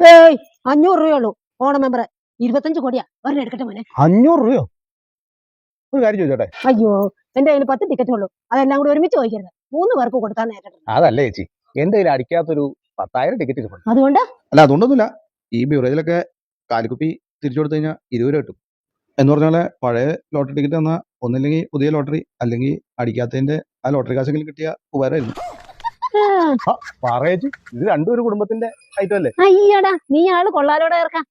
ഏയ് അഞ്ഞൂറ് രൂപയുള്ളൂ. ഓണം മെമ്പറെ ഇരുപത്തഞ്ച് കോടിയാ. ഒരെണ്ണം എടുക്കട്ടെ മോനെ. അഞ്ഞൂറ് രൂപയോ? ഒരു കാര്യം ചോദിച്ചോട്ടെ. അയ്യോ എന്റെ കയ്യിൽ പത്ത് ടിക്കറ്റ് ഉള്ളൂ. അതെല്ലാം കൂടി ഒരുമിച്ച് ചോദിക്കരുത്. മൂന്ന് പേർക്ക് കൊടുത്താൽ നേരിട്ടുണ്ട് അതല്ല ചേച്ചി. എന്റെ കയ്യിൽ അടിക്കാത്തൊരു പത്തായിരം ടിക്കറ്റ് കിട്ടും അതുകൊണ്ട്? അല്ല അതുകൊണ്ടൊന്നുമില്ല. ഈ ബിവറേജിലൊക്കെ കാലിക്കുപ്പി തിരിച്ചു കൊടുത്തു കഴിഞ്ഞാൽ ഇരുപത് രൂപ കിട്ടും. എന്ന് പറഞ്ഞാൽ പഴയ ലോട്ടറി ടിക്കറ്റ് തന്നാൽ ഒന്നില്ലെങ്കിൽ പുതിയ ലോട്ടറി അല്ലെങ്കിൽ അടിക്കാത്തതിന്റെ ആ ലോട്ടറി കാശെങ്കിലും കിട്ടിയ ഉപകാരമായിരുന്നു. പറയേച്ചി ഇത് രണ്ടും ഒരു കുടുംബത്തിന്റെ ഐറ്റം അല്ലേ? അയ്യടാ നീ ആൾ കൊള്ളാലോടെ ഇറക്കാം.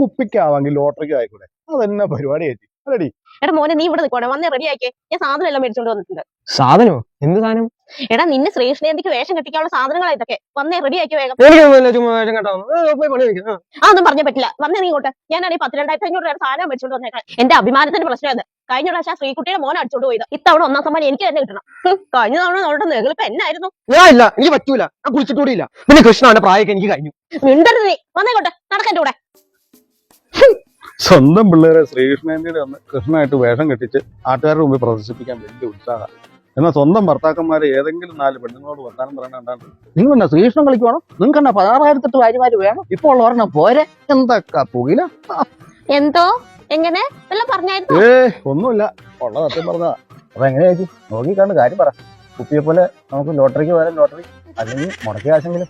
കുപ്പിക്കാവാങ്കിൽ ലോട്ടറിക്ക് ആയിക്കൂടെ. അതെന്നെ പരിപാടി ആയിട്ട് അല്ലടി എടാ മോനെ നീ ഇവിടെ നിൽക്കണേ വന്നേ റെഡി ആക്കിയേ ഞാൻ സാധനം എല്ലാം മേടിച്ചോണ്ട് വന്നിട്ടുണ്ട്. സാധനമോ? എന്ത് സാധനം? എടാ നിന്നെ ശ്രീകൃഷ്ണേന്തിക്ക് വേഷം കെട്ടിക്കാനുള്ള സാധനങ്ങളാ ഇതൊക്കെ. വന്നേ റെഡി ആക്കി വേഗം. എനിക്കൊന്നുമില്ല ചുമ്മാ വേഷം കേട്ടോ പോയി പണി വെക്കാം ആ. അതൊന്നും പറഞ്ഞ പറ്റില്ല. വന്നേ നീ ഇങ്ങോട്ട്. ഞാനാണെങ്കിൽ പത്ത് രണ്ടായിരത്തി അഞ്ഞൂറ് രൂപ സാധനം മേടിച്ചോണ്ട് വന്നേക്കാം എന്റെ അഭിമാനത്തിന്റെ പ്രശ്നം അത്. കഴിഞ്ഞ പ്രാവശ്യം ശ്രീകുട്ടിയുടെ മോൻ അടിച്ചോണ്ട് പോയത്. ഇത്തവണ ഒന്നാം സമ്മാനം എനിക്ക് തന്നെ കിട്ടണം. കഴിഞ്ഞ തവണ നമ്മുടെ നെകളിപ്പ് എന്നായിരുന്നു? ഞാൻ ഇല്ല. എനിക്ക് പറ്റൂല. ഞാൻ കുളിച്ചിട്ടൂടിയില്ല പിന്നെ കൃഷ്ണന്റെ പ്രായമൊക്കെ എനിക്ക് കഴിഞ്ഞു. മിണ്ടരുത് നീ. വന്നേക്കോട്ടെ. നടക്കന്റെ കൂടെ. സ്വന്തം പിള്ളേരെ ശ്രീകൃഷ്ണേന്ദ്രയുടെ ഒന്ന് കൃഷ്ണനായിട്ട് വേഷം കെട്ടിച്ച് നാട്ടുകാരുടെ മുമ്പിൽ പ്രദർശിപ്പിക്കാൻ വലിയ ഉത്സാഹം. എന്നാൽ സ്വന്തം ഭർത്താക്കന്മാരെ ഏതെങ്കിലും നാല് പെണ്ണുങ്ങളോട് വർത്താനം പറയാൻ കണ്ടാണ്ട് നിങ്ങൾ എന്നാ ശ്രീകൃഷ്ണൻ കളിക്കുവാണോ നിങ്ങൾക്ക് എന്നാ പതിനാറായിരത്തെട്ട് ഭാര്യമാര് വേണം? ഇപ്പോൾ ഒരെണ്ണം പോരെ. എന്തൊക്കെ പുകില? എന്തോ? എങ്ങനെ? പറഞ്ഞായിരുന്നു? നോക്കിക്കാണ്ട് കാര്യം പറ. കുപ്പിയെ പോലെ നമുക്ക് ലോട്ടറിക്ക് വരാൻ ലോട്ടറി. അല്ലെങ്കിൽ മുടക്കിയ കാശെങ്കിലും.